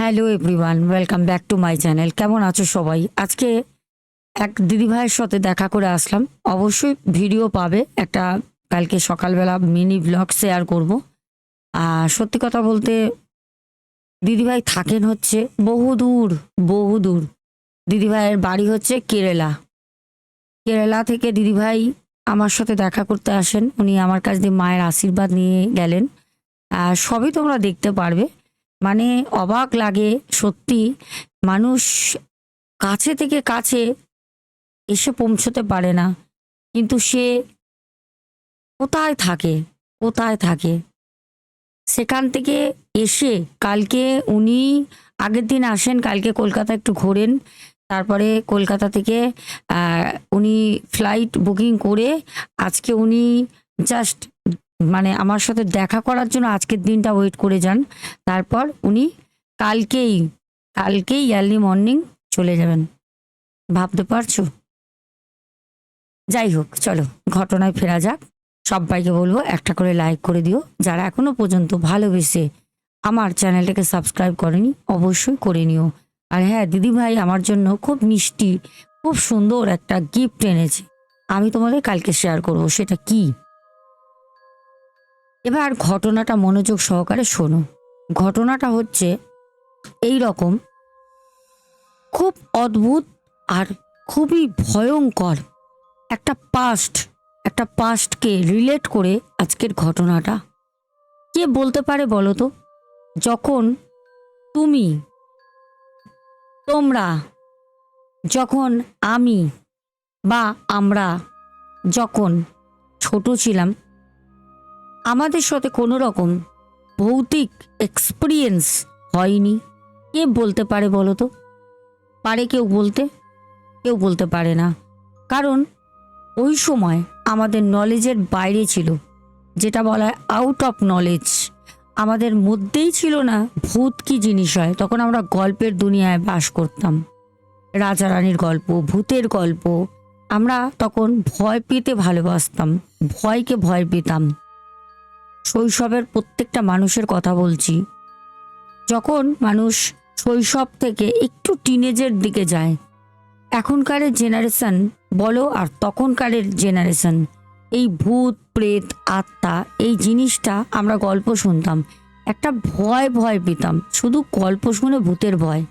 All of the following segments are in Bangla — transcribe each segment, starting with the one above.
Hello everyone, welcome back to my channel. কেমন আছো সবাই? আজকে এক দিদিভাইয়ের সাথে দেখা করে আসলাম। অবশ্যই ভিডিও পাবে। একটা কালকে সকালবেলা মিনি ব্লগ শেয়ার করব। আর সত্যি কথা বলতে দিদিভাই থাকেন হচ্ছে বহু দূর বহু দূর। দিদিভাইয়ের বাড়ি হচ্ছে কেরালা। কেরালা থেকে দিদিভাই আমার সাথে দেখা করতে আসেন। উনি আমার কাছ দিয়ে মায়ের আশীর্বাদ নিয়ে গেলেন। আর সবই তোমরা দেখতে পারবে। মানে অবাক লাগে সত্যি। মানুষ কাছে থেকে কাছে এসে পৌঁছতে পারে না। কিন্তু সে কোথায় থাকে? কোথায় থাকে? সেখান থেকে এসে কালকে উনি আগের দিন আসেন, কালকে কলকাতা একটু ঘোরেন। তারপরে কলকাতা থেকে উনি ফ্লাইট বুকিং করে আজকে উনি জাস্ট মানে আমার সাথে দেখা করার জন্য আজকের দিনটা ওয়েট করে যান। তারপর উনি কালকেই কালকেই আর্লি মর্নিং চলে যাবেন। ভাবতে পারছ? যাই হোক, চলো, ঘটনায় ফেরা যাক। সবাইকে বলব, একটা করে লাইক করে দিও। যারা এখনও পর্যন্ত ভালোবেসে আমার চ্যানেলটাকে সাবস্ক্রাইব করেনি, অবশ্যই করে নিও। আর হ্যাঁ দিদিভাই আমার জন্য খুব মিষ্টি, খুব সুন্দর একটা গিফট এনেছে। আমি তোমাদের কালকে শেয়ার করব, সেটা কি? এবার ঘটনাটা মনোযোগ সহকারে শোনো। ঘটনাটা হচ্ছে এই রকম। খুব অদ্ভুত আর খুবই ভয়ঙ্কর একটা পাস্ট একটা পাস্টকে রিলেট করে আজকের ঘটনাটা। কে বলতে পারে বলো তো? যখন তুমি, তোমরা, যখন আমি বা আমরা যখন ছোট ছিলাম আমাদের সাথে কোনো রকম ভৌতিক এক্সপিরিয়েন্স হয়নি। কে বলতে পারে বলো তো? পারে কেউ বলতে? কেউ বলতে পারে না। কারণ ওই সময় আমাদের নলেজের বাইরে ছিল। যেটা বলা হয় আউট অফ নলেজ আমাদের মধ্যেই ছিল না ভূত কি জিনিস হয়। তখন আমরা গল্পের দুনিয়ায় বাস করতাম। রাজা রানীর গল্প, ভূতের গল্প। আমরা তখন ভয় পেতে ভালোবাসতাম। ভয়কে ভয় পেতাম। শৈশবের প্রত্যেকটা মানুষের কথা বলছি। যখন মানুষ শৈশব থেকে একটু টিনেজের দিকে যায় এখনকারের জেনারেশন বলো আর তখনকারের জেনারেশন এই ভূত, প্রেত, আত্মা, এই জিনিসটা আমরা গল্প শুনতাম। একটা ভয় ভয় পেতাম, শুধু গল্প শুনে ভূতের ভয়।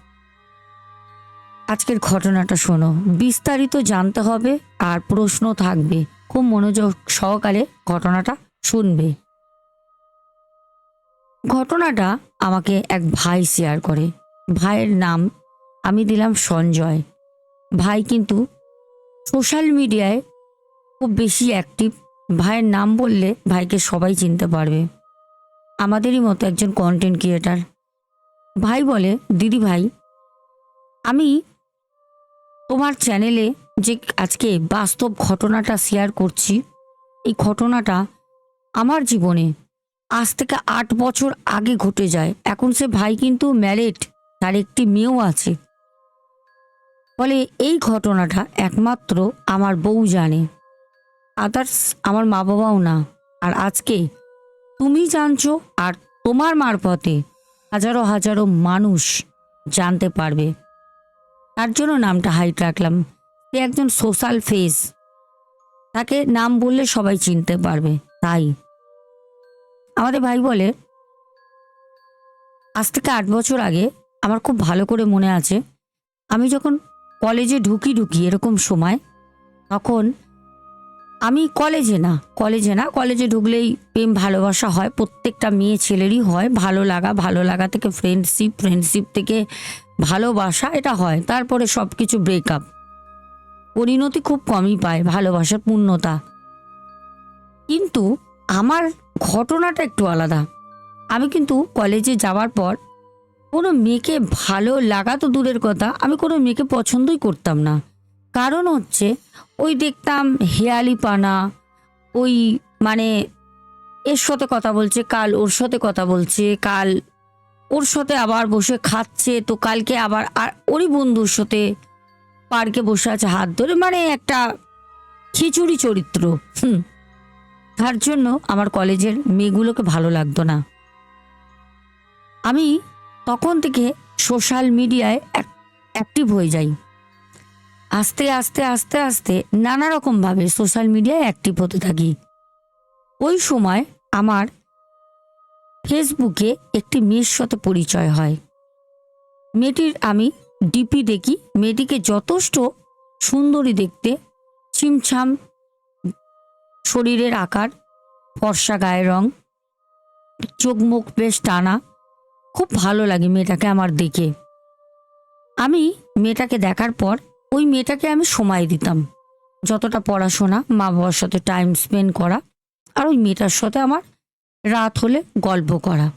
আজকের ঘটনাটা শোনো, বিস্তারিত জানতে হবে আর প্রশ্ন থাকবে। খুব মনোযোগ সহকারে ঘটনাটা শুনবে। ঘটনাটা আমাকে এক ভাই শেয়ার করে। ভাইয়ের নাম আমি দিলাম সঞ্জয়। ভাই কিন্তু সোশ্যাল মিডিয়ায় খুব বেশি অ্যাক্টিভ ভাইয়ের নাম বললে ভাইকে সবাই চিনতে পারবে। আমাদেরই মতো একজন কন্টেন্ট ক্রিয়েটার ভাই বলে, দিদি ভাই, আমি তোমার চ্যানেলে যে আজকে বাস্তব ঘটনাটা শেয়ার করছি, এই ঘটনাটা আমার জীবনে আজ থেকে আট বছর আগে ঘটে যায়। এখন সে ভাই কিন্তু ম্যারিড তার একটি মেয়েও আছে। ফলে এই ঘটনাটা একমাত্র আমার বউ জানে। আদার্স আমার মা বাবাও না। আর আজকে তুমি জানছো আর তোমার মারফতে হাজারো হাজারো মানুষ জানতে পারবে। তার জন্য নামটা হাইট রাখলাম। সে একজন সোশ্যাল ফেস তাকে নাম বললে সবাই চিনতে পারবে। তাই আমাদের ভাই বলে, আজ থেকে আট বছর আগে আমার খুব ভালো করে মনে আছে। আমি যখন কলেজে ঢুকি ঢুকি এরকম সময়, তখন আমি কলেজে না কলেজে না, কলেজে ঢুকলেই প্রেম ভালোবাসা হয়। প্রত্যেকটা মেয়ে ছেলেরই হয়। ভালো লাগা ভালো লাগা থেকে ফ্রেন্ডশিপ ফ্রেন্ডশিপ থেকে ভালোবাসা, এটা হয়। তারপরে সব কিছু ব্রেকআপ পরিণতি খুব কমই পায়, ভালোবাসার পূর্ণতা। কিন্তু আমার ঘটনাটা একটু আলাদা। আমি কিন্তু কলেজে যাওয়ার পর কোনো মেয়েকে ভালো লাগা তো দূরের কথা, আমি কোনো মেয়েকে পছন্দই করতাম না। কারণ হচ্ছে ওই দেখতাম হেয়ালি পানা ওই মানে এর সাথে কথা বলছে, কাল ওর সাথে কথা বলছে, কাল ওর সাথে আবার বসে খাচ্ছে, তো কালকে আবার আর ওরই বন্ধুর সাথে পার্কে বসে আছে হাত ধরে মানে একটা খিচুড়ি চরিত্র, হুম। তার জন্য আমার কলেজের মেয়েগুলোকে ভালো লাগতো না। আমি তখন থেকে সোশ্যাল মিডিয়ায় অ্যাক্টিভ হয়ে যাই। আস্তে আস্তে আস্তে আস্তে নানা রকমভাবে সোশ্যাল মিডিয়ায় অ্যাক্টিভ হতে থাকি। ওই সময় আমার ফেসবুকে একটি মেয়ের সাথে পরিচয় হয়। মেয়েটির আমি ডিপি দেখি। মেয়েটিকে যথেষ্ট সুন্দরী দেখতে, ছিমছাম শরীরের আকার, ফর্সা গায়ের রং চোখ মুখ বেশ টানা। খুব ভালো লাগে মেয়েটাকে আমার দেখে। আমি মেয়েটাকে দেখার পর ওই মেয়েটাকে আমি সময় দিতাম। যতটা পড়াশোনা, মা বাবার সাথে টাইম স্পেন্ড করা আর ওই মেয়েটার সাথে আমার রাত হলে গল্প করা।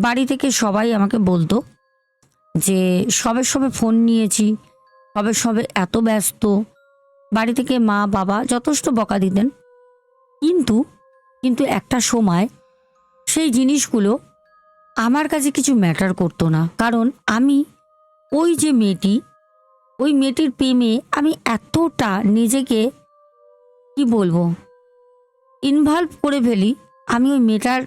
বাড়ি থেকে সবাই আমাকে বলতো যে, সবে সবে ফোন নিয়েছি, সবে সবে এত ব্যস্ত বাড়ি থেকে মা, বাবা যথেষ্ট বকা দিতেন। কিন্তু কিন্তু একটা সময় সেই জিনিসগুলো আমার কাছে কিছু ম্যাটার করতো না। কারণ আমি ওই যে মেয়েটি, ওই মেয়েটির প্রেমে আমি এতটা নিজেকে কি বলব ইনভলভ করে ফেলি, আমি ওই মেয়েটার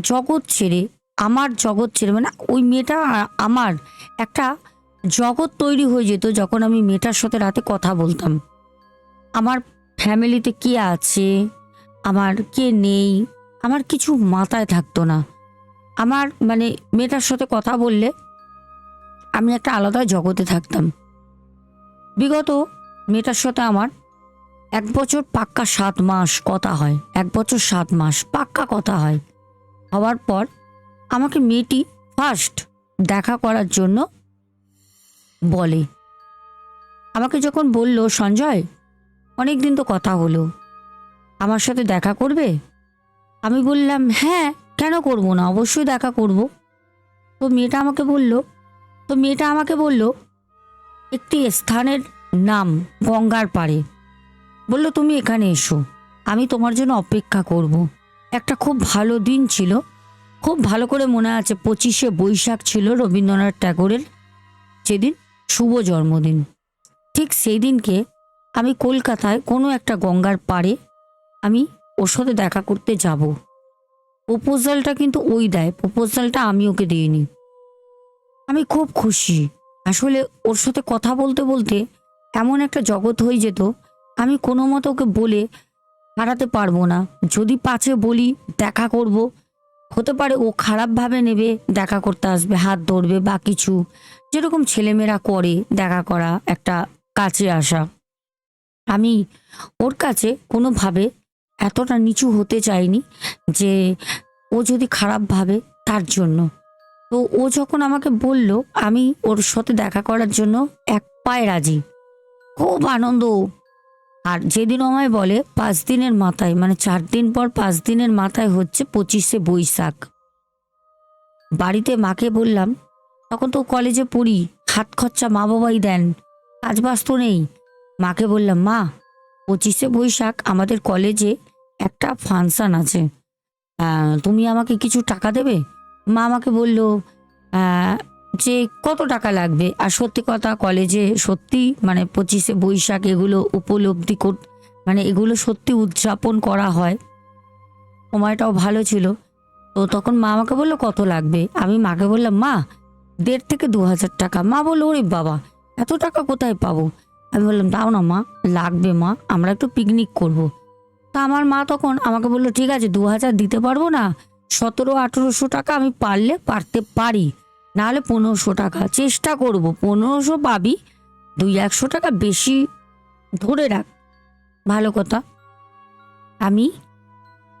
জগৎ ছেড়ে, আমার জগৎ ছেড়ে মানে ওই মেয়েটা আমার একটা জগৎ তৈরি হয়ে যেত যখন আমি মেয়েটার সাথে রাতে কথা বলতাম। আমার ফ্যামিলিতে কে আছে? আমার কে নেই? আমার কিছু মাথায় থাকতো না। আমার মানে মেয়েটার সাথে কথা বললে আমি একটা আলাদা জগতে থাকতাম। বিগত মেয়েটার সাথে আমার এক বছর পাক্কা সাত মাস কথা হয়। এক বছর সাত মাস পাক্কা কথা হয়। হওয়ার পর আমাকে মেয়েটি ফার্স্ট দেখা করার জন্য বলে। আমাকে যখন বলল, সঞ্জয় অনেক দিন তো কথা হলো। আমার সাথে দেখা করবে? আমি বললাম হ্যাঁ কেন করব না? অবশ্যই দেখা করব। তো মেয়েটা আমাকে বলল, তো মেয়েটা আমাকে বলল, একটি স্থানের নাম গঙ্গার পাড়ে। বলল, তুমি এখানে এসো। আমি তোমার জন্য অপেক্ষা করব। একটা খুব ভালো দিন ছিল। খুব ভালো করে মনে আছে, পঁচিশে বৈশাখ ছিল রবীন্দ্রনাথ ট্যাগোরের যেদিন শুভ জন্মদিন। ঠিক সেই দিনকে আমি কলকাতায় কোনো একটা গঙ্গার পাড়ে আমি ওর সাথে দেখা করতে যাব। প্রপোজালটা কিন্তু ওই দেয়, প্রপোজালটা আমি ওকে দিইনি। আমি খুব খুশি। আসলে ওর সাথে কথা বলতে বলতে এমন একটা জগৎ হয়ে যেত, আমি কোনো মতো ওকে বলে হারাতে পারব না। যদি পাছে বলি, দেখা করব। হতে পারে ও খারাপভাবে নেবে, দেখা করতে আসবে, হাত ধরবে বা কিছু। যেরকম ছেলেমেয়েরা করে দেখা করা একটা কাছে আসা। আমি ওর কাছে কোনোভাবে এতটা নিচু হতে চাইনি যে ও যদি খারাপ ভাবে তার জন্য। তো ও যখন আমাকে বলল, আমি ওর সাথে দেখা করার জন্য এক পায়ে রাজি। খুব আনন্দ। আর যেদিন আমায় বলে, পাঁচ দিনের মাথায় মানে চার দিন পর পাঁচ দিনের মাথায় হচ্ছে পঁচিশে বৈশাখ। বাড়িতে মাকে বললাম, তখন তো কলেজে পড়ি, হাত খরচা মা বাবাই দেন কাজ বাজ তো নেই। মাকে বললাম, মা, পঁচিশে বৈশাখ আমাদের কলেজে একটা ফাংশান আছে। তুমি আমাকে কিছু টাকা দেবে? মা আমাকে বলল যে কত টাকা লাগবে? আর সত্যি কথা কলেজে সত্যি মানে পঁচিশে বৈশাখ এগুলো উপলব্ধি কর মানে এগুলো সত্যি উদযাপন করা হয়। সময়টাও ভালো ছিল। তো তখন মা আমাকে বলল, কত লাগবে? আমি মাকে বললাম, মা, দেড় থেকে দু হাজার টাকা। মা বলল, ওরে বাবা, এত টাকা কোথায় পাবো? আমি বললাম, দাও না মা, লাগবে মা, আমরা একটু পিকনিক করব। তা আমার মা তখন আমাকে বলল, ঠিক আছে, দু হাজার দিতে পারব না, সতেরো, আঠেরোশো টাকা আমি পারলে পারতে পারি। নাহলে পনেরোশো টাকা, চেষ্টা করব, পনেরোশো পাবি, দুই একশো টাকা বেশি ধরে রাখ। ভালো কথা। আমি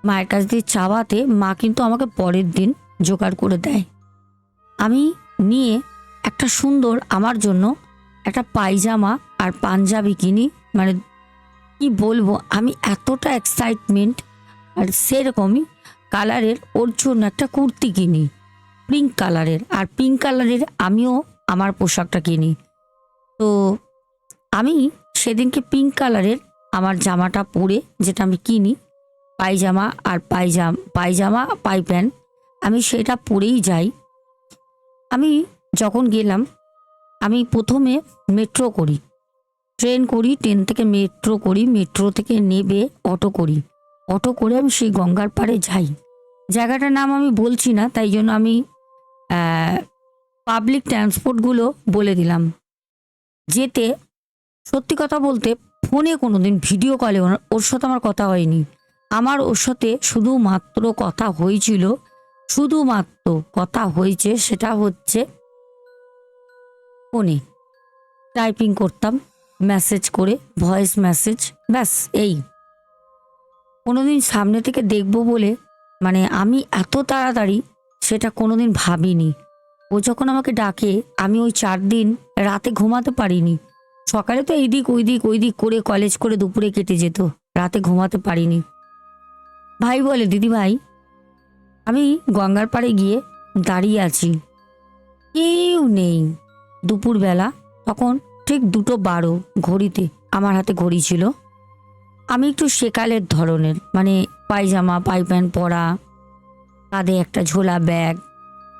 মায়ের কাছ দিয়ে চাওয়াতে মা কিন্তু আমাকে পরের দিন জোগাড় করে দেয়। আমি নিয়ে একটা সুন্দর, আমার জন্য একটা পায়জামা আর পাঞ্জাবি কিনি মানে কি বলব, আমি এতটা এক্সাইটমেন্ট আর সেরকমই কালারের ওর জন্য একটা কুর্তি কিনি পিঙ্ক কালারের, আর পিঙ্ক কালারের আমিও আমার পোশাকটা কিনি। তো আমি সেদিনকে পিঙ্ক কালারের আমার জামাটা পরে যেটা আমি কিনি, পায়জামা আর পায়জাম, পায়জামা, পাই প্যান্ট, আমি সেটা পরেই যাই। আমি যখন গেলাম, আমি প্রথমে মেট্রো করি। ট্রেন করি, ট্রেন থেকে মেট্রো করি, মেট্রো থেকে নেবে অটো করি। অটো করে আমি সেই গঙ্গার পাড়ে যাই। জায়গাটার নাম আমি বলছি না, তাই জন্য আমি পাবলিক ট্রান্সপোর্টগুলো বলে দিলাম। যেতে, সত্যি কথা বলতে, ফোনে কোনো দিন ভিডিও কলে ওর- সাথে আমার কথা হয়নি। আমার ওর সাথে শুধুমাত্র কথা হয়েছিল, শুধুমাত্র কথা হয়েছে, সেটা হচ্ছে ফোনে। টাইপিং করতাম। মেসেজ করে ভয়েস মেসেজ ব্যাস, এই। কোনোদিন সামনে থেকে দেখব বলে মানে আমি এত তাড়াতাড়ি সেটা কোনোদিন ভাবিনি। ও যখন আমাকে ডাকে, আমি ওই চার দিন রাতে ঘুমাতে পারিনি। সকালে তো এই দিক ওই দিক ওই দিক করে কলেজ করে দুপুরে কেটে যেত, রাতে ঘুমাতে পারিনি। ভাই বলে, দিদি ভাই, আমি গঙ্গার পাড়ে গিয়ে দাঁড়িয়ে আছি। কেউ নেই। দুপুরবেলা তখন ঠিক দুটো বারো ঘড়িতে আমার হাতে ঘড়ি ছিল। আমি একটু সেকালের ধরনের মানে পায়জামা পাই প্যান্ট পরা, কাঁধে একটা ঝোলা ব্যাগ,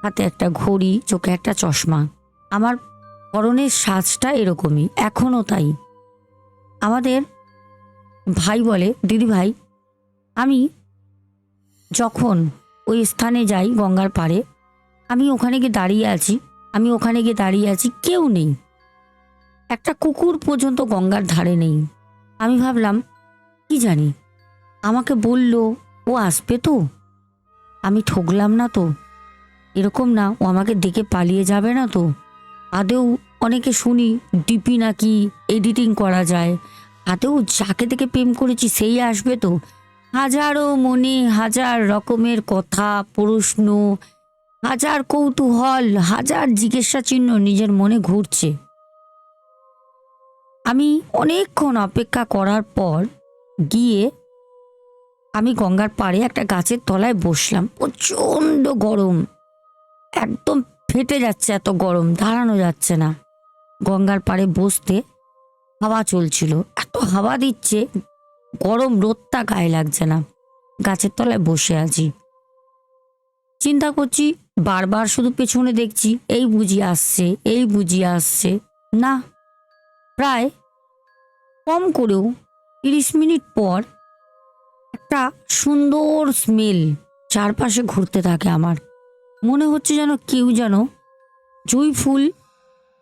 হাতে একটা ঘড়ি, চোখে একটা চশমা। আমার পরনের সাজটা এরকমই এখনও তাই। আমাদের ভাই বলে, দিদি ভাই, আমি যখন ওই স্থানে যাই গঙ্গার পাড়ে, আমি ওখানে গিয়ে দাঁড়িয়ে আছি, আমি ওখানে গিয়ে দাঁড়িয়ে আছি, কেউ নেই। একটা কুকুর পর্যন্ত গঙ্গার ধারে নেই। আমি ভাবলাম, কি জানি? আমাকে বলল, ও আসবে তো? আমি ঠকলাম না তো। এরকম না, ও আমাকে দেখে পালিয়ে যাবে না তো। আদেও অনেকে শুনি, ডিপি নাকি এডিটিং করা যায়? আদেও যাকে দেখে প্রেম করেছি, সেই আসবে তো। হাজারো মনে হাজার রকমের কথা, প্রশ্ন, হাজার কৌতূহল, হাজার জিজ্ঞাসা চিহ্ন নিজের মনে ঘুরছে। আমি অনেকক্ষণ অপেক্ষা করার পর গিয়ে আমি গঙ্গার পাড়ে একটা গাছের তলায় বসলাম। প্রচণ্ড গরম। একদম ফেটে যাচ্ছে এত গরম, দাঁড়ানো যাচ্ছে না। গঙ্গার পাড়ে বসতে হাওয়া চলছিল। এত হাওয়া দিচ্ছে, গরম রোদটা গায়ে লাগছে না। গাছের তলায় বসে আছি। চিন্তা করছি, বারবার শুধু পেছনে দেখছি, এই বুঝি আসছে, এই বুঝি আসছে। না প্রায় কম করেও তিরিশ মিনিট পর একটা সুন্দর স্মেল চারপাশে ঘুরতে থাকে আমার। মনে হচ্ছে যেন কেউ যেন জুঁই ফুল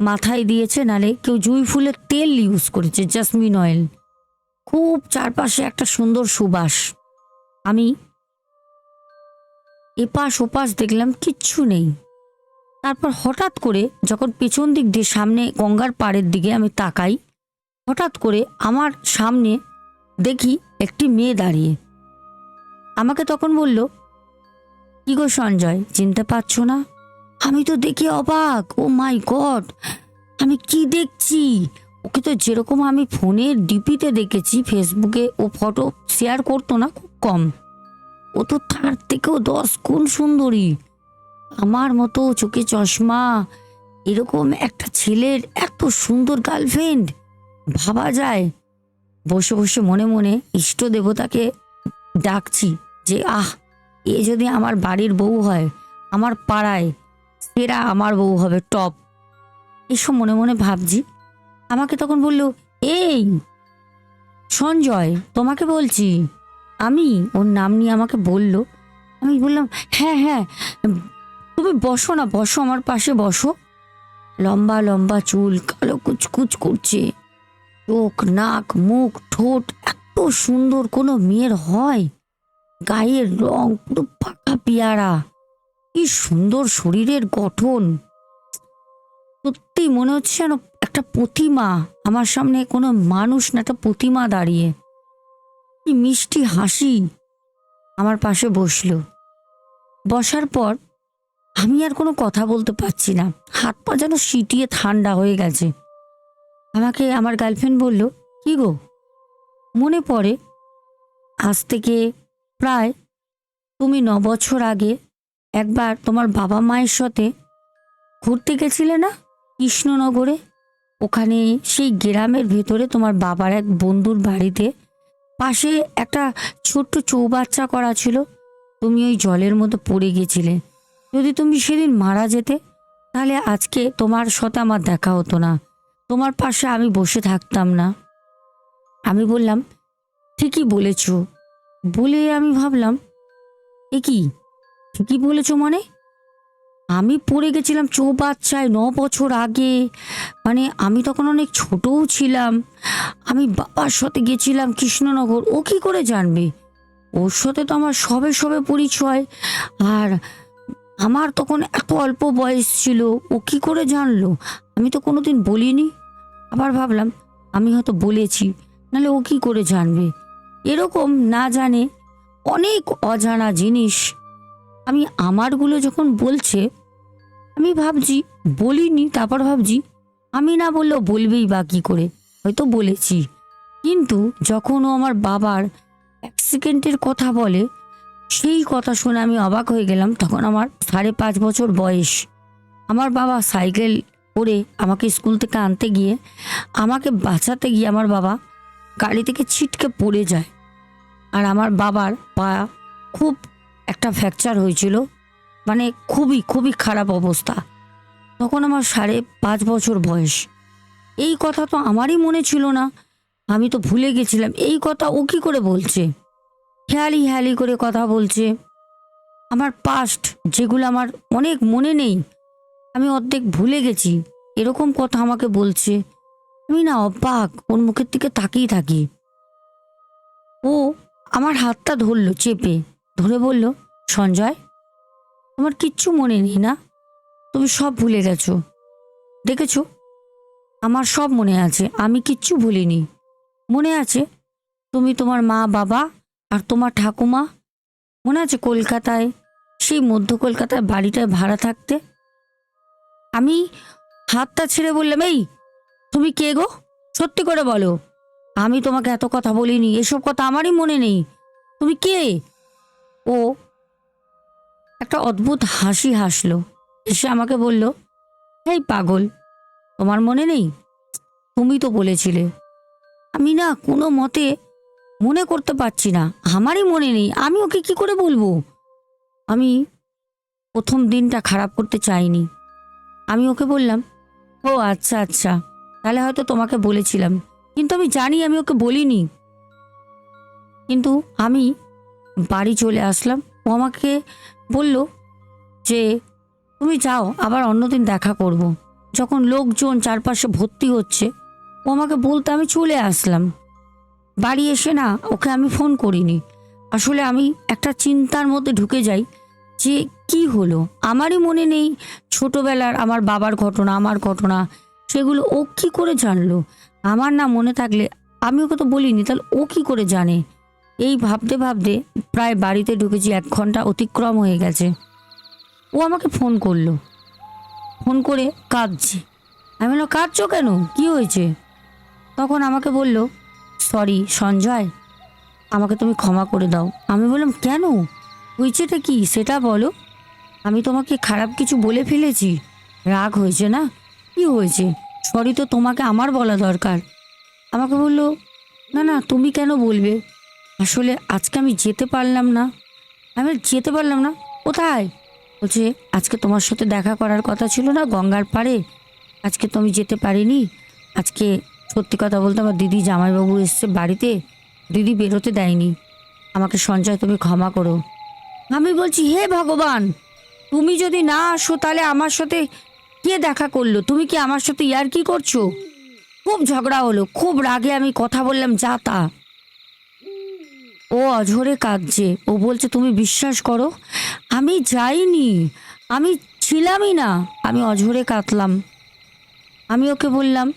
মাথায় দিয়েছে, নালে কেউ জুঁই ফুলের তেল ইউজ করেছে জাসমিন অয়েল খুব চারপাশে একটা সুন্দর সুবাস। আমি এপাশ ওপাশ দেখলাম কিচ্ছু নেই। তারপর হঠাৎ করে যখন পেছন দিক দিয়ে সামনে গঙ্গার পাড়ের দিকে আমি তাকাই, হঠাৎ করে আমার সামনে দেখি একটি মেয়ে দাঁড়িয়ে। আমাকে তখন বলল, কি গো সঞ্জয়, চিনতে পারছ না? আমি তো দেখি অবাক, ও মাই গড, আমি কি দেখছি? ওকে তো যেরকম আমি ফোনের ডিপিতে দেখেছি, ফেসবুকে ও ফটো শেয়ার করতো না খুব কম। ও তো তার থেকেও দশ গুণ সুন্দরী। আমার মতো চোখে চশমা, এরকম একটা ছেলের এত সুন্দর গার্লফ্রেন্ড ভাবা যায়। বসে বসে মনে মনে ইষ্ট দেবতাকে ডাকছি যে, আহ, এ যদি আমার বাড়ির বউ হয়, আমার পাড়ায় সেরা আমার বউ হবে, টপ। এসব মনে মনে ভাবছি। আমাকে তখন বলল, এই, সঞ্জয়, তোমাকে বলছি। আমি ওর নাম নিয়ে আমাকে বলল। আমি বললাম হ্যাঁ হ্যাঁ তুমি বসো না, বসো, আমার পাশে বসো। লম্বা লম্বা চুল, কালো কুচকুচ করছে। চোখ, নাক, মুখ, ঠোঁট, এত সুন্দর কোনো মেয়ের হয়। গায়ের রং পুরো পাকা পেয়ারা। কি সুন্দর শরীরের গঠন। সত্যি মনে হচ্ছে যেন একটা প্রতিমা। আমার সামনে কোনো মানুষ না, একটা প্রতিমা দাঁড়িয়ে। কি মিষ্টি হাসি। আমার পাশে বসল। বসার পর আমি আর কোনো কথা বলতে পারছি না। হাত পা যেন সিটিয়ে ঠান্ডা হয়ে গেছে। আমাকে আমার গার্লফ্রেন্ড বলল, কি গো? মনে পড়ে, আজ থেকে প্রায় তুমি ন বছর আগে একবার তোমার বাবা মায়ের সাথে ঘুরতে গেছিলে না? কৃষ্ণনগরে? ওখানে সেই গ্রামের ভেতরে তোমার বাবার এক বন্ধুর বাড়িতে পাশে একটা ছোট্ট চৌবাচ্চা করা ছিল। তুমি ওই জলের মধ্যে পড়ে গেছিলে। যদি তুমি সেদিন মারা যেতে, তাহলে আজকে তোমার সাথে আমার দেখা হতো না। তোমার পাশে আমি বসে থাকতাম না। আমি বললাম, ঠিকই বলেছ। বলে আমি ভাবলাম, এ কি? ঠিকই বলেছ মানে? আমি পড়ে গেছিলাম চৌবাচ্চায় ন বছর আগে। মানে আমি তখন অনেক ছোটও ছিলাম। আমি বাবার সাথে গেছিলাম কৃষ্ণনগর। ও কি করে জানবে? ওর সাথে তো আমার সবে সবে পরিচয়। আর আমার তখন এত অল্প বয়স ছিল, ও কি করে জানলো? আমি তো কোনোদিন বলিনি। আবার ভাবলাম, আমি হয়তো বলেছি, নাহলে ও কি করে জানবে? এরকম না জানে অনেক অজানা জিনিস। আমি আমারগুলো যখন বলছে, আমি ভাবছি, বলিনি, তারপর ভাবছি, আমি না বললেও বলবেই বা কী করে? হয়তো বলেছি। কিন্তু যখন ও আমার বাবার অ্যাক্সিডেন্টের কথা বলে সেই কথা শুনে আমি অবাক হয়ে গেলাম। তখন আমার সাড়ে পাঁচ বছর বয়স। আমার বাবা সাইকেল করে আমাকে স্কুল থেকে আনতে গিয়ে, আমাকে বাঁচাতে গিয়ে আমার বাবা গাড়ি থেকে ছিটকে পড়ে যায়। আর আমার বাবার পা খুব একটা ফ্র্যাকচার হয়েছিল। মানে খুবই খুবই খারাপ অবস্থা। তখন আমার সাড়ে পাঁচ বছর বয়স। এই কথা তো আমারই মনে ছিল না। আমি তো ভুলে গেছিলাম। এই কথা ও কী করে বলছে? হেয়ালি হেয়ালি করে কথা বলছে। আমার পাস্ট যেগুলো আমার অনেক মনে নেই, আমি অর্ধেক ভুলে গেছি, এরকম কথা আমাকে বলছে। আমি না অবাক, ওর মুখের দিকে তাকিয়ে থাকি। ও আমার হাতটা ধরলো চেপে, ধরে বলল, সঞ্জয় আমার কিচ্ছু মনে নেই না? তুমি সব ভুলে গেছো। দেখেছ? আমার সব মনে আছে, আমি কিচ্ছু ভুলিনি। মনে আছে, তুমি তোমার মা, বাবা আর তোমার ঠাকুমা? মনে আছে কলকাতায়, সেই মধ্য কলকাতায় বাড়িটায় ভাড়া থাকতে? আমি হাতটা ছেড়ে বললাম, এই, তুমি কে গো? সত্যি করে বলো। আমি তোমাকে এত কথা বলিনি, এসব কথা আমারই মনে নেই। তুমি কে? ও একটা অদ্ভুত হাসি হাসলো। এসে আমাকে বলল, এই পাগল, তোমার মনে নেই? তুমি তো বলেছিলে। আমি না কোনো মতে মনে করতে পারছি না। আমারই মনে নেই। আমি ওকে কি করে বলব? আমি প্রথম দিনটা খারাপ করতে চাইনি। আমি ওকে বললাম, ও আচ্ছা আচ্ছা। তাহলে হয়তো তোমাকে বলেছিলাম। কিন্তু আমি জানি আমি ওকে বলিনি। কিন্তু আমি বাড়ি চলে আসলাম। ও আমাকে বলল যে, তুমি যাও, আবার অন্যদিন দেখা করব। যখন লোকজন চারপাশে ভর্তি হচ্ছে, ও আমাকে বলতে আমি চলে আসলাম। বাড়ি এসে না ওকে আমি ফোন করিনি। আসলে আমি একটা চিন্তার মধ্যে ঢুকে যাই যে কি হলো? আমারই মনে নেই ছোটবেলার আমার বাবার ঘটনা, আমার ঘটনা, সেগুলো ও কি করে জানলো? আমার না মনে থাকলে আমি ওকে তো বলিনি, তাহলে ও কি করে জানে? এই ভাবতে ভাবতে প্রায় বাড়িতে ঢুকেছি, এক ঘণ্টা অতিক্রম হয়ে গেছে। ও আমাকে ফোন করল। ফোন করে কাঁদছে। আমি বললাম, কাঁদছো কেন? কি হয়েছে? তখন আমাকে বলল সরি সঞ্জয়, আমাকে তুমি ক্ষমা করে দাও। আমি বললাম, কেন? হয়েছেটা কি? সেটা বলো। আমি তোমাকে খারাপ কিছু বলে ফেলেছি। রাগ হয়েছে না? কি হয়েছে? সরি তো তোমাকে আমার বলা দরকার। আমাকে বলল, না না, তুমি কেন বলবে? আসলে আজকে আমি যেতে পারলাম না। আমি যেতে পারলাম না? কোথায়? বলছে, আজকে তোমার সাথে দেখা করার কথা ছিল না গঙ্গার পাড়ে। আজকে তো আমি যেতে পারিনি। আজকে সত্যি কথা বলতে আমার দিদি জামাইবাবু এসছে বাড়িতে। দিদি বেরোতে দেয়নি। আমাকে সঞ্জয়, তুমি ক্ষমা করো। আমি বলছি, হে ভগবান, তুমি যদি না আসো, তাহলে আমার সাথে কে দেখা করল? তুমি কি আমার সাথে ইয়ার কি করছ? খুব ঝগড়া হলো, খুব রাগে আমি কথা বললাম, যা তা। ও অঝরে কাঁদছে। ও বলছে, তুমি বিশ্বাস করো? আমি যাইনি, আমি ছিলামই না। আমি অঝরে কাঁদলাম। আমি ওকে বললাম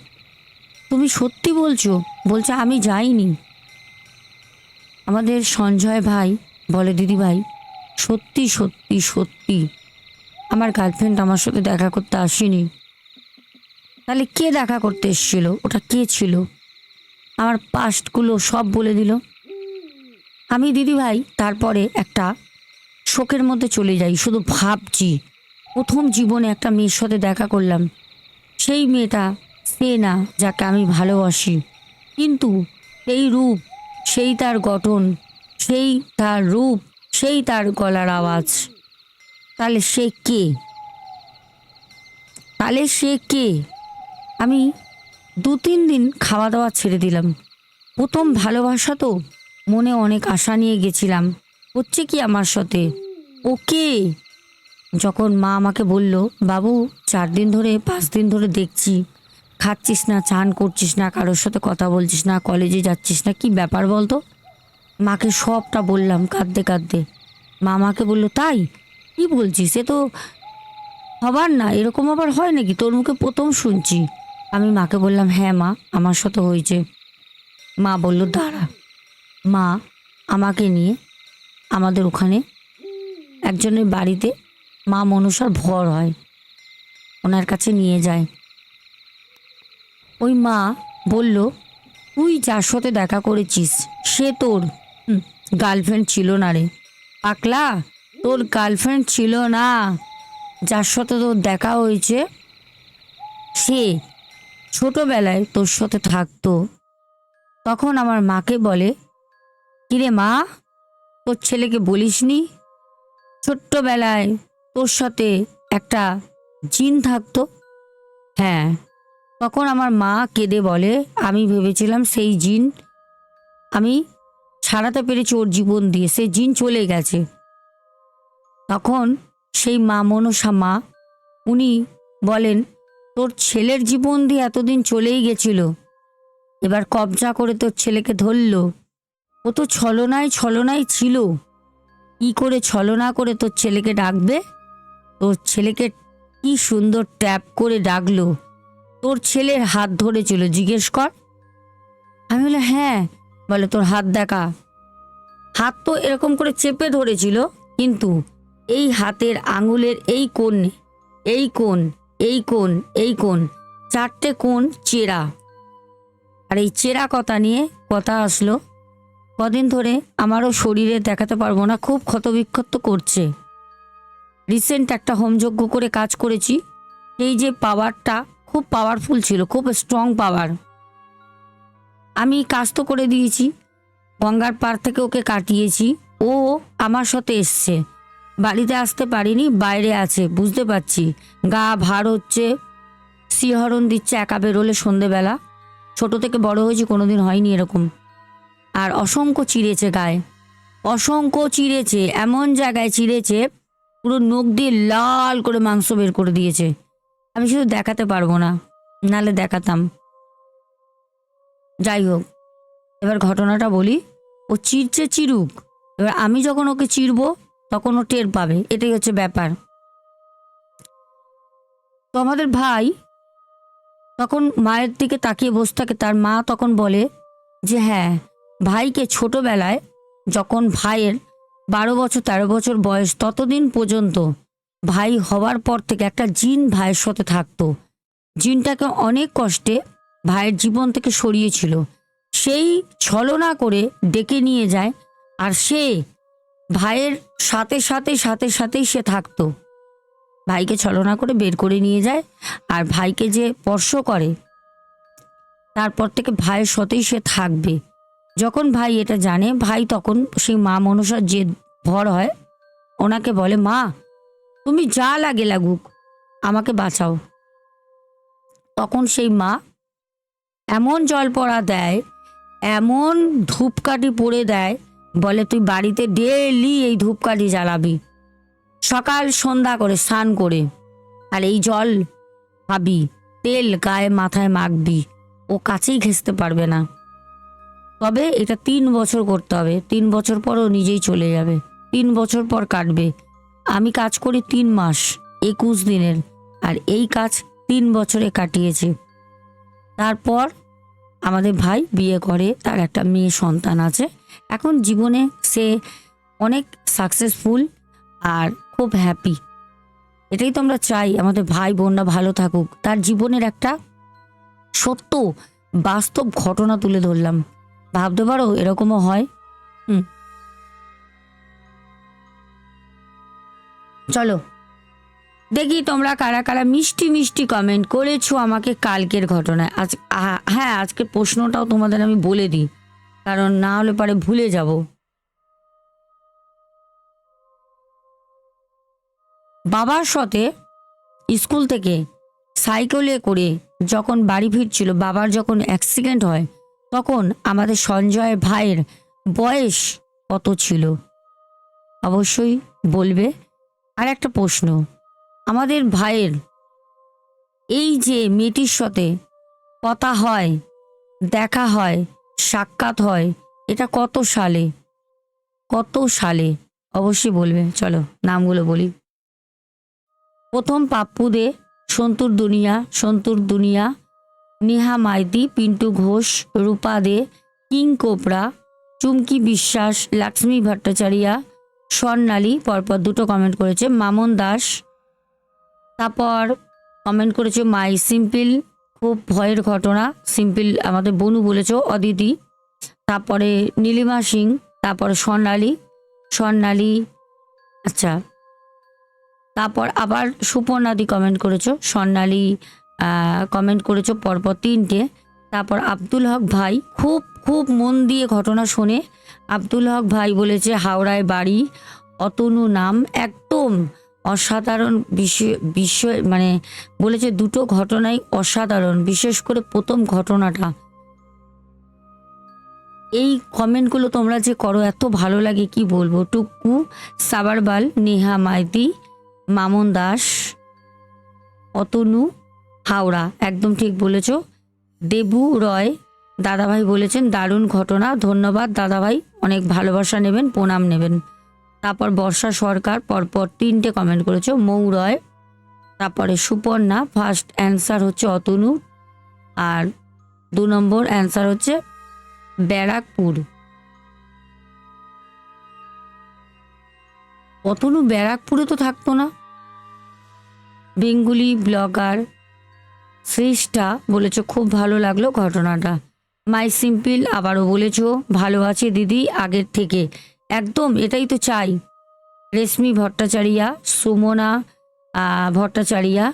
তুমি সত্যি বলছো? বলছে আমি যাইনি। আমাদের সঞ্জয় ভাই বলে, দিদি ভাই, সত্যি সত্যি সত্যি, আমার গার্লফ্রেন্ড আমার সাথে দেখা করতে আসেনি। তাহলে কে দেখা করতে এসেছিল? ওটা কে ছিল? আমার পাস্টগুলো সব বলে দিল। আমি দিদি ভাই, তারপরে একটা শোকের মধ্যে চলে যাই, শুধু ভাবছি। প্রথম জীবনে একটা মেয়ের সাথে দেখা করলাম। সেই মেয়েটা সে না যাকে আমি ভালোবাসি। কিন্তু এই রূপ, সেই তার গঠন, সেই তার রূপ, সেই তার গলার আওয়াজ। তাহলে সে কে? তাহলে সে কে? আমি দু তিন দিন খাওয়া দাওয়া ছেড়ে দিলাম। প্রথম ভালোবাসা তো মনে অনেক আশা নিয়ে গেছিলাম। হচ্ছে কি আমার সাথে? ওকে যখন মা আমাকে বলল, বাবু, চার দিন ধরে, পাঁচ দিন ধরে দেখছি। খাচ্ছিস না, চান করছিস না, কারোর সাথে কথা বলছিস না কলেজে যাচ্ছিস না, কি ব্যাপার বলতো? মাকে সবটা বললাম, কাঁদতে কাঁদতে। মা আমাকে বলল, তাই? কি বলছিস? সে তো হবার না, এরকম আবার হয় নাকি? তোর মুখে প্রথম শুনছি। আমি মাকে বললাম হ্যাঁ মা, আমার সাথে হয়েছে। মা বলল, দাঁড়া, মা আমাকে নিয়ে আমাদের ওখানে একজনের বাড়িতে মা মনসার ভর হয়। ওনার কাছে নিয়ে যায়। ওই মা বলল, তুই যার সাথে দেখা করেছিস, সে তোর গার্লফ্রেন্ড ছিল না রে। পাকলা তোর গার্লফ্রেন্ড ছিল না। যার সাথে তোর দেখা হয়েছে, সে ছোটবেলায় তোর সাথে থাকতো। তখন আমার মাকে বলে, কিরে মা, তোর ছেলেকে বলিসনি? ছোট্টবেলায় তোর সাথে একটা জিন থাকতো? হ্যাঁ। তখন আমার মা কেঁদে বলে, আমি ভেবেছিলাম সেই জিন, আমি ছাড়াতে পেরেছি ওর জীবন দিয়ে সে জিন চলে গেছে। তখন সেই মা, মনসা মা, উনি বলেন, তোর ছেলের জীবন দিয়ে এতদিন চলেই গেছিল, এবার কবজা করে তোর ছেলেকে ধরলো। ও তো ছলনায় ছলনায় ছিল। কি করে ছলনা করে তোর ছেলেকে ডাকবে? তোর ছেলেকে কি সুন্দর ট্যাপ করে ডাকলো। তোর ছেলের হাত ধরেছিল, জিজ্ঞেস কর। আমি বলে হ্যাঁ। বলে, তোর হাত দেখা। হাত তো এরকম করে চেপে ধরেছিল, কিন্তু এই হাতের আঙুলের এই কোণ এই কোণ এই কোণ এই কোণ, চারটে কোণ চেরা। আর এই চেরা কথা নিয়ে কথা আসলো, কদিন ধরে আমারও শরীরে দেখাতে পারব না, খুব ক্ষতবিক্ষত করছে। রিসেন্ট একটা হোমযজ্ঞ করে কাজ করেছি, সেই যে পাওয়ারটা খুব পাওয়ারফুল ছিল, খুব স্ট্রং পাওয়ার আমি কাজ তো করে দিয়েছি, গঙ্গার পার থেকে ওকে কাটিয়েছি। ও আমার সাথে এসছে। বাড়িতে আসতে পারিনি, বাইরে আছে, বুঝতে পারছি। গা ভার হচ্ছে, শিহরণ দিচ্ছে একা বেরোলে সন্ধেবেলা। ছোট থেকে বড় হয়েছি, কোনোদিন হয়নি এরকম। আর অসংখ্য চিড়েছে গায়ে। অসংখ্য চিড়েছে, এমন জায়গায় চিড়েছে, পুরো নখ দিয়ে লাল করে মাংস বের করে দিয়েছে। আমি শুধু দেখাতে পারব না, নালে দেখাতাম। যাই হোক, এবার ঘটনাটা বলি। ও চিরছে চিরুক। এবার আমি যখন ওকে চিরবো, তখন ও টের পাবে। এটাই হচ্ছে ব্যাপার। তো আমাদের ভাই তখন মায়ের দিকে তাকিয়ে বসে থাকে। তার মা তখন বলে যে হ্যাঁ ভাইকে ছোটবেলায় যখন ভাইয়ের বারো বছর, তেরো বছর বয়স ততদিন পর্যন্ত ভাই হওয়ার পর থেকে একটা জিন ভাইয়ের সাথে থাকতো। জিনটাকে অনেক কষ্টে ভাইয়ের জীবন থেকে সরিয়েছিল সেই ছলনা করে ডেকে নিয়ে যায় আর সে ভাইয়ের সাথে সাথে সাথে সাথেই সে থাকতো। ভাইকে ছলনা করে বের করে নিয়ে যায় আর ভাইকে যে স্পর্শ করে, তারপর থেকে ভাইয়ের সাথেই সে থাকবে। যখন ভাই এটা জানে, ভাই তখন সেই মা মনসার যে ভর হয়, ওনাকে বলে, মা তুমি যা লাগে লাগুক, আমাকে বাঁচাও। তখন সেই মা এমন জল পড়া দেয়, এমন ধূপকাঠি পড়ে দেয়, বলে, তুই বাড়িতে ডেলি এই ধূপকাঠি জ্বালাবি। সকাল সন্ধ্যা করে স্নান করে আর এই জল খাবি, তেল গায়ে মাথায় মাখবি, ও কাছেই ঘেঁচতে পারবে না। তবে এটা তিন বছর করতে হবে, তিন বছর পর ও নিজেই চলে যাবে, তিন বছর পর কাটবে। আমি কাজ করি তিন মাস, একুশ দিনের, আর এই কাজ তিন বছরে কাটিয়েছে। তারপর আমাদের ভাই বিয়ে করে, তার একটা মেয়ে সন্তান আছে। এখন জীবনে সে অনেক সাকসেসফুল আর খুব হ্যাপি এটাই তো আমরা চাই, আমাদের ভাই বোনরা ভালো থাকুক। তার জীবনের একটা সত্য বাস্তব ঘটনা তুলে ধরলাম। ভাবতে পারো, এরকমও হয়? হুম। চলো। দেখি তোমরা কারা কারা মিষ্টি মিষ্টি কমেন্ট করেছ আমাকে কালকের ঘটনায়। আজ হ্যাঁ আজকের প্রশ্নটাও তোমাদের আমি বলে দিই। কারণ না হলে পরে ভুলে যাব। বাবার সাথে স্কুল থেকে সাইকেলে করে যখন বাড়ি ফিরছিল, বাবার যখন অ্যাক্সিডেন্ট হয়, তখন আমাদের সঞ্জয় ভাইয়ের বয়স কত ছিল? অবশ্যই বলবে। আর একটা প্রশ্ন। আমাদের ভাইয়ের এই যে মেয়েটির সাথে কথা হয়, দেখা হয়, সাক্ষাৎ হয়, এটা কত সালে? কত সালে? অবশ্যই বলবে। চলো নামগুলো বলি। প্রথম পাপ্পু দে সন্তুর দুনিয়া সন্তুর দুনিয়া, নেহা মাইতি, পিন্টু ঘোষ, রূপা দে, কিং কোপড়া, চুমকি বিশ্বাস, লক্ষ্মী ভট্টাচার্যা স্বর্ণালী পরপর দুটো কমেন্ট করেছে, মামন দাস, তারপর কমেন্ট করেছে, মাই সিম্পল, খুব ভয়ের ঘটনা, সিম্পল আমাদের বনু বলেছ, অদিতি, তারপরে নীলিমা সিং, তারপর স্বর্ণালী স্বর্ণালী আচ্ছা তারপর আবার সুপর্ণাদি কমেন্ট করেছ, স্বর্ণালী কমেন্ট করেছ পরপর তিনটে, তারপর আব্দুল হক ভাই, খুব খুব মন দিয়ে ঘটনা শুনে। আব্দুল হক ভাই বলেছে, হাওড়ায় বাড়ি, অতনু নাম একদম অসাধারণ বিষয় বিষয় মানে বলেছে দুটো ঘটনাই অসাধারণ, বিশেষ করে প্রথম ঘটনাটা। এই কমেন্টগুলো তোমরা যে করো, এত ভালো লাগে, কি বলব? টুকু, সাবারবাল, নেহা মাইতি, মামন দাস, অতনু, হাওড়া, একদম ঠিক বলেছ। দেবু রয় দাদাভাই বলেছেন, দারুণ ঘটনা, ধন্যবাদ দাদাভাই, অনেক ভালোবাসা নেবেন, প্রণাম নেবেন। তারপর বর্ষা সরকার পরপর তিনটে কমেন্ট করেছে মৌ রয় তারপরে সুপর্ণা ফার্স্ট অ্যান্সার হচ্ছে অতনু, আর দু নম্বর অ্যান্সার হচ্ছে ব্যারাকপুর। অতনু ব্যারাকপুরে তো থাকতো না। বেঙ্গুলি ব্লগার শ্রেষ্ঠা বলেছ, খুব ভালো লাগল ঘটনাটা। মাই সিম্পল, আবারও বলেছ, ভালো আছে দিদি আগের থেকে। একদম, এটাই তো চাই। রেশমি ভট্টাচারিয়া, সুমনা ভট্টাচারিয়া,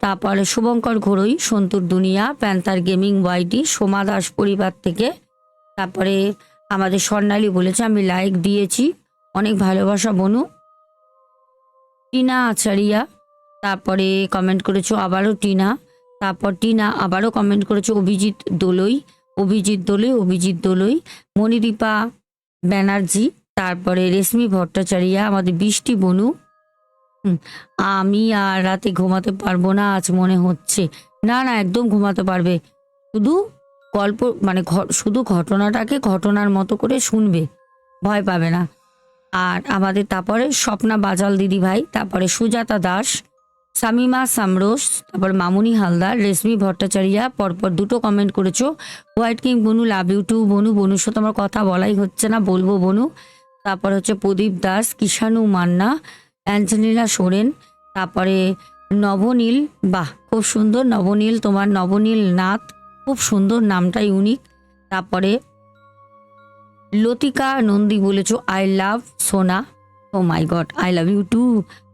তারপরে Shubhankar ঘোড়ই, Santur Duniya, Panther Gaming YT, Soma Das পরিবার থেকে। তারপরে আমাদের স্বর্ণালী বলেছে, আমি লাইক দিয়েছি। অনেক ভালোবাসা, বনু। টিনা আচারিয়া, তারপরে কমেন্ট করেছ আবারও টিনা। তারপর টিনা আবারও কমেন্ট করেছ অভিজিৎ দোলই। অভিজিৎ দোলই অভিজিৎ দোলই, মণিদীপা ব্যানার্জি, তারপরে রেশমি ভট্টাচার্যা, আমাদের বৃষ্টি বনু। আমি আর রাতে ঘুমাতে পারব না, আজ মনে হচ্ছে। না না, একদম ঘুমাতে পারবে। শুধু গল্প মানে শুধু ঘটনাটাকে ঘটনার মতো করে শুনবে। ভয় পাবে না। আর আমাদের তারপরে স্বপ্না বাজাল দিদি ভাই তারপরে সুজাতা দাস সামিমা সামরোস তারপর মামুনি হালদার, রেশমি ভট্টাচার্যা, পরপর দুটো কমেন্ট করেছ। White king Banu love you too বনু বনুর সাথে আমার কথা বলাই হচ্ছে না, বলব বনু তারপর হচ্ছে প্রদীপ দাস, কিষানু মান্না, অ্যাঞ্জেলিনা সোরেন, তারপরে নবনীল, বাহ, খুব সুন্দর নবনীল, তোমার নবনীল নাথ, খুব সুন্দর নামটা ইউনিক তারপরে লতিকা নন্দী বলেছ আই লাভ সোনা। ও my god I love you too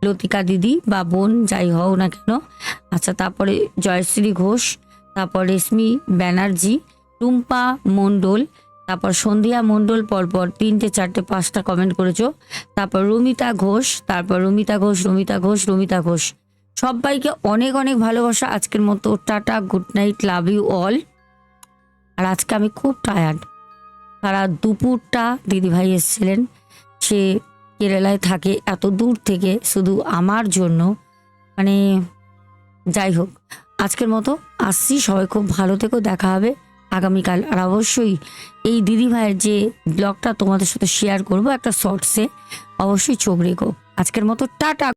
Latika দিদি বা বোন, যাই হও না কেন। আচ্ছা তারপরে জয়শ্রী ঘোষ, তারপর রেশমি ব্যানার্জি, টুম্পা মণ্ডল, তারপর সন্ধ্যা মণ্ডল পরপর তিনটে, চারটে, পাঁচটা কমেন্ট করেছ। তারপর রমিতা ঘোষ, তারপর রমিতা ঘোষ রমিতা ঘোষ রমিতা ঘোষ। সবাইকে অনেক অনেক ভালোবাসা, আজকের মতো tata good night love you all আর আজকে আমি খুব টায়ার্ড সারা দুপুরটা দিদিভাই এসেছিলেন, সে কেরালায় থাকে, এত দূর থেকে শুধু আমার জন্য। মানে যাই হোক, আজকের মতো আসছি। সবাই খুব ভালো থেকেও দেখা হবে আগামীকাল। আর অবশ্যই এই দিদিভাইয়ের যে ব্লগটা তোমাদের সাথে শেয়ার করব একটা শর্টসে অবশ্যই চোখ রেখো। আজকের মতো টাটা।